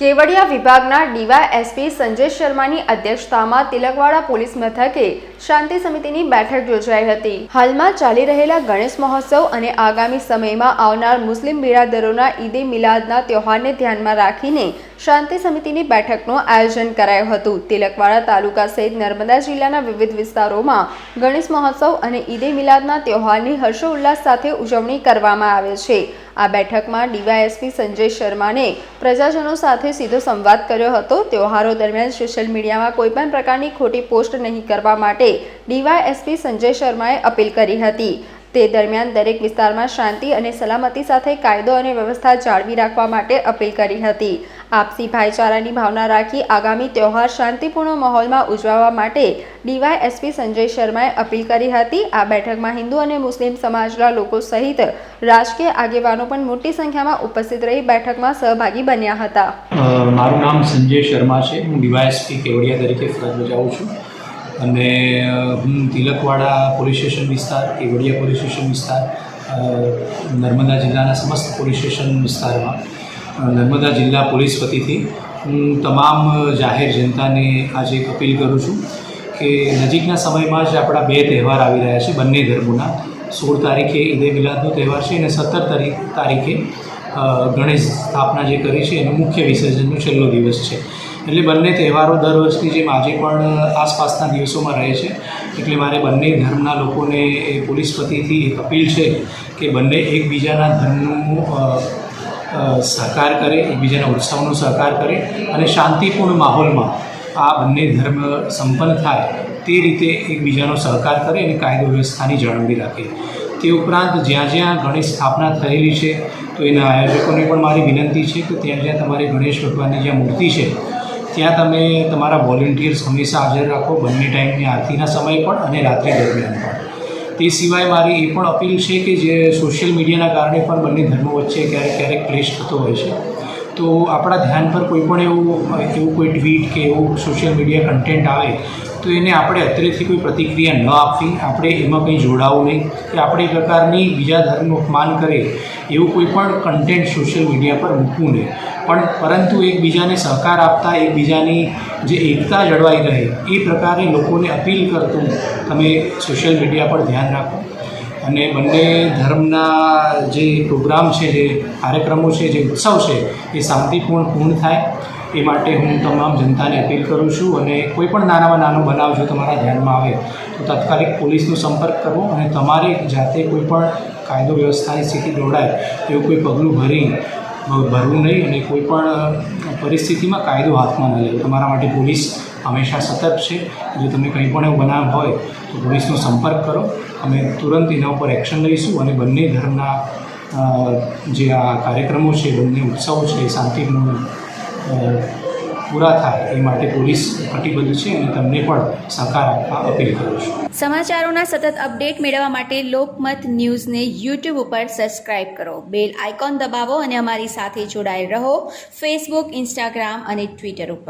કેવડિયા વિભાગના DY SP Sanjay શર્માની અધ્યક્ષતામાં તિલકવાડા પોલીસ મથકે શાંતિ સમિતિની બેઠક યોજાઈ હતી. હાલમાં ચાલી રહેલા ગણેશ મહોત્સવ અને આગામી સમયમાં આવનાર મુસ્લિમ બિરાદરોના ઈદે મિલાદના તહેવારને ધ્યાનમાં રાખીને શાંતિ સમિતિની બેઠકનું આયોજન કરાયું હતું. તિલકવાડા તાલુકા સહિત નર્મદા જિલ્લાના વિવિધ વિસ્તારોમાં ગણેશ મહોત્સવ અને ઈદે મિલાદના તહેવારની હર્ષોલ્લાસ સાથે ઉજવણી કરવામાં આવે છે. આ બેઠકમાં ડીવાયએસપી સંજય શર્માને પ્રજાજનો સાથે સીધો સંવાદ કર્યો હતો. તહેવારો દરમિયાન સોશિયલ મીડિયામાં કોઈપણ પ્રકારની ખોટી પોસ્ટ નહીં કરવા માટે ડીવાયએસપી સંજય શર્માએ અપીલ કરી હતી. તે દરમિયાન દરેક વિસ્તારમાં શાંતિ અને સલામતી સાથે કાયદો અને વ્યવસ્થા જાળવી રાખવા માટે અપીલ કરી હતી. આપસી ભાઈચારાની ભાવના રાખી આગામી તહેવાર શાંતિપૂર્ણ માહોલમાં ઉજવવા માટે ડીવાયએસપી સંજય શર્માએ અપીલ કરી હતી. આ બેઠકમાં હિન્દુ અને મુસ્લિમ સમાજના લોકો સહિત રાજકીય આગેવાનો પણ મોટી સંખ્યામાં ઉપસ્થિત રહી બેઠકમાં સહભાગી બન્યા હતા. મારું નામ સંજય શર્મા છે. હું ડીવાયએસપી કેવડિયા તરીકે ફરજ બજાવું છું. અને હું તિલકવાડા પોલીસ સ્ટેશન વિસ્તાર, કેવડિયા પોલીસ સ્ટેશન વિસ્તાર નર્મદા જિલ્લાના સમસ્ત પોલીસ સ્ટેશન વિસ્તારમાં નર્મદા જિલ્લા પોલીસ વતીથી હું તમામ જાહેર જનતાને આજે અપીલ કરું છું કે નજીકના સમયમાં જ આપણા બે તહેવાર આવી રહ્યા છે, બંને ધર્મોના. સોળ તારીખે ઈદે મિલાદનો તહેવાર છે અને સત્તર તારીખ ગણેશ સ્થાપના જે કરી છે, એનો મુખ્ય વિસર્જનનો છેલ્લો દિવસ છે. એટલે બંને તહેવારો દર વર્ષની જેમ આજે પણ આસપાસના દિવસોમાં રહે છે. એટલે મારે બંને ધર્મના લોકોને એ પોલીસ વતીથી અપીલ છે કે બંને એકબીજાના ધર્મનું સહકાર કરે, એકબીજાના ઉત્સવનો સહકાર કરે અને શાંતિપૂર્ણ માહોલમાં આ બંને ધર્મ સંપન્ન થાય તે રીતે એકબીજાનો સહકાર કરે અને કાયદો વ્યવસ્થાની જાળવણી રાખે. તે ઉપરાંત જ્યાં જ્યાં ગણેશ સ્થાપના થયેલી છે, તો એના આયોજકોને પણ મારી વિનંતી છે કે ત્યાં જ્યાં તમારી ગણેશ ભગવાનની જ્યાં મૂર્તિ છે, ત્યાં તમે તમારા વોલેન્ટિયર્સ હંમેશા હાજર રાખો, બંને ટાઈમની આરતીના સમય પણ અને રાત્રિ દરમિયાન પણ. તે સિવાય મારી એ પણ અપીલ છે કે જે સોશિયલ મીડિયાના કારણે પણ બંને ધર્મો વચ્ચે ક્યારેક ક્યારેક ક્લેશ થતો હોય છે. તો આપણા ધ્યાન પર કોઈ પણ એવું એવું કોઈ ટ્વીટ કે એવું સોશિયલ મીડિયા કન્ટેન્ટ આવે તો એને આપણે અત્રેથી કોઈ પ્રતિક્રિયા ન આપવી, આપણે એમાં કંઈ જોડાવું નહીં કે આપણે એ પ્રકારની બીજા ધર્મનું અપમાન કરે એવું કોઈ પણ કન્ટેન્ટ સોશિયલ મીડિયા પર મૂકવું નહીં. પણ પરંતુ એકબીજાને સહકાર આપતા, એકબીજાની જે એકતા જળવાઈ રહે એ પ્રકારે લોકોને અપીલ કરતું તમે સોશિયલ મીડિયા પર ધ્યાન રાખો. અને બંને ધર્મના જે પ્રોગ્રામ છે, જે કાર્યક્રમો છે, જે ઉત્સવ છે, એ શાંતિપૂર્ણ પૂર્ણ થાય. એ માટે હું તમામ જનતાને અપીલ કરું છું અને કોઈ પણ નાનામાં નાનો બનાવ જો તમારા ધ્યાનમાં આવે, તો તાત્કાલિક પોલીસનો સંપર્ક કરવો અને તમારે જાતે કોઈ પણ કાયદો વ્યવસ્થાની સ્થિતિ દોડાય એવું કોઈ પગલું ભરી ભરવું નહીં અને કોઈ પણ પરિસ્થિતિમાં કાયદો હાથમાં ન લેવો તમારા માટે પોલીસ હંમેશા સતર્ક છે. જો તમે કંઈ પણ એવું બનાવ હોય, તો પોલીસનો સંપર્ક કરો. અમે તુરંત એના ઉપર એક્શન લઈશું અને બંને ધર્મના જે આ કાર્યક્રમો છે, બંને ઉત્સવો છે, એ શાંતિપૂર્ણ પૂરા થાય. એ માટે પોલીસ કટિબદ્ધ છે અને તમને પણ સહકાર આપવા અપીલ કરું છું. સમાચારોના સતત અપડેટ મેળવવા માટે લોકમત ન્યૂઝને યુટ્યુબ ઉપર સબસ્ક્રાઇબ કરો. બેલ આઇકોન દબાવો અને અમારી સાથે જોડાયેલ રહો. ફેસબુક ઇન્સ્ટાગ્રામ અને ટ્વિટર ઉપર.